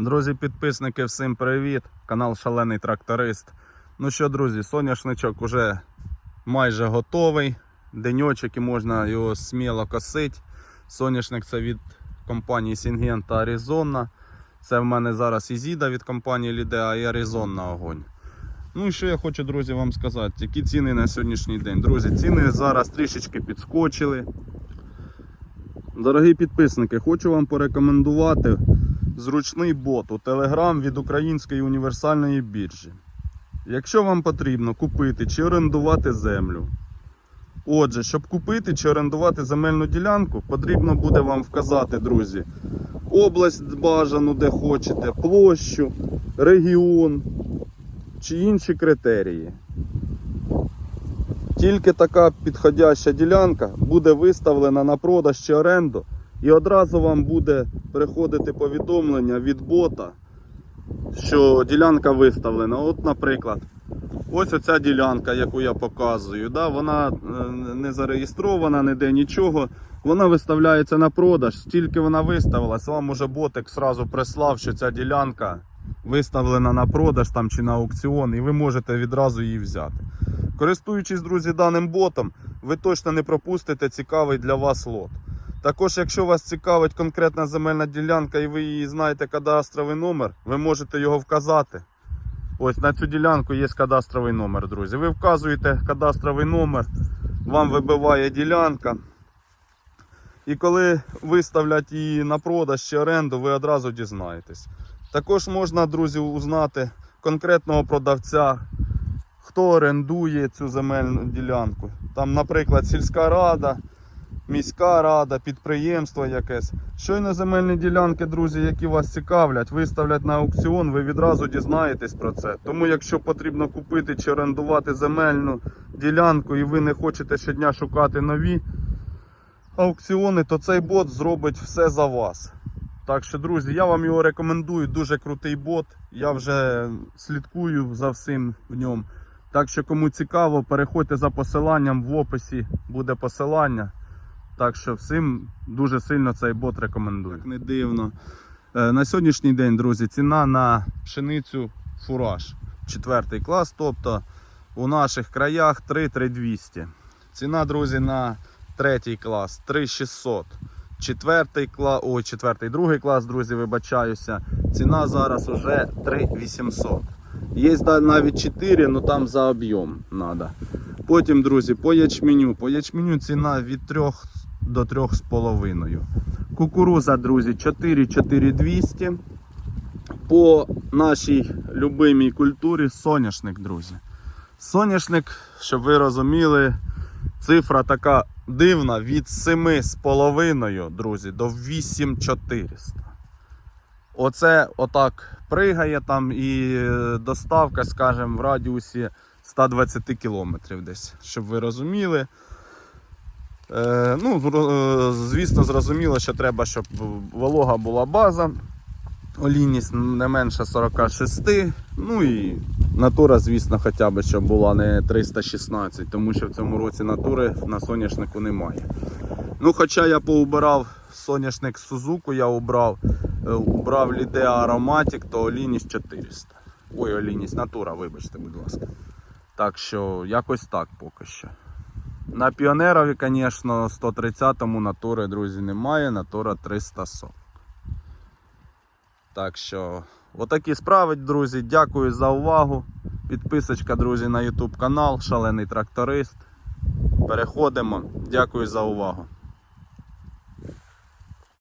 Друзі, підписники, всім привіт! Канал Шалений Тракторист. Ну що, друззі, соняшничок уже майже готовий. Деньочок і можна його сміло косити. Соняшник це від компанії Сінгента Аризона. Це в мене зараз Ізіда від компанії Лідеа і Аризон на огонь. Ну і що я хочу, друзі, вам сказати, які ціни на сьогоднішній день. Друзі, ціни зараз трішечки підскочили. Дорогі підписники, хочу вам порекомендувати зручний бот у Telegram від Української універсальної біржі. Якщо вам потрібно купити чи орендувати землю. Отже, щоб купити чи орендувати земельну ділянку, потрібно буде вам вказати, друзі, область бажану, де хочете, площу, регіон чи інші критерії. Тільки така підходяща ділянка буде виставлена на продаж чи оренду, і одразу вам буде приходити повідомлення від бота, що ділянка виставлена. От, наприклад, ось оця ділянка, яку я показую, да, вона е, не зареєстрована, ніде нічого. Вона виставляється на продаж. Тільки вона виставилась, вам уже ботик сразу прислав, що ця ділянка виставлена на продаж там, чи на аукціон, і ви можете відразу її взяти. Користуючись, друзі, даним ботом, ви точно не пропустите цікавий для вас лот. Також, якщо вас цікавить конкретна земельна ділянка і ви її знаєте кадастровий номер, ви можете його вказати. Ось на цю ділянку є кадастровий номер, друзі. Ви вказуєте кадастровий номер, вам вибиває ділянка. І коли виставлять її на продаж чи оренду, ви одразу дізнаєтесь. Також можна, друзі, узнати конкретного продавця, хто орендує цю земельну ділянку. Там, наприклад, сільська рада, міська рада, підприємство якесь. Щойно земельні ділянки, друзі, які вас цікавлять, виставлять на аукціон, ви відразу дізнаєтесь про це. Тому, якщо потрібно купити чи орендувати земельну ділянку і ви не хочете щодня шукати нові аукціони, то цей бот зробить все за вас. Так що, друзі, я вам його рекомендую. Дуже крутий бот. Я вже слідкую за всім в ньому. Так що, кому цікаво, переходьте за посиланням в описі буде посилання. Так що всім дуже сильно цей бот рекомендую. Так не дивно. Е, На сьогоднішній день, друзі, ціна на пшеницю фураж. Четвертий клас, тобто у наших краях 3-3200. Ціна, друзі, на третій клас 3600. Четвертий клас, ой, четвертий, другий клас, друзі, вибачаюся. Ціна зараз уже 3800. Є навіть 4, але там за об'єм треба. Потім, друзі, по ячменю. По ячменю ціна від 3 до 3,5. Кукуруза, друзі, 4-4200. По нашій любимій культурі соняшник, друзі. Соняшник, щоб ви розуміли, цифра така дивна від 7,5, друзі, до 8400. Оце отак пригає там і е, доставка, скажімо, в радіусі 120 кілометрів десь, щоб ви розуміли. Е, ну, е, звісно, зрозуміло, що треба, щоб волога була база. Олійність не менше 46. Ну і натура, звісно, хоча б щоб була не 316, тому що в цьому році натури на соняшнику немає. Ну, хоча я поубирав соняшник Сузуку, я убрав, е, убрав Лідеа Aromatic, то олійність 400. Ой, олійність натура, вибачте, будь ласка. Так що якось так поки що. На піонерові, звісно, 130-му натури, друзі, немає, натура 340. Так що, отакі справи, друзі. Дякую за увагу. Підписочка, друзі, на YouTube канал, шалений тракторист. Переходимо. Дякую за увагу.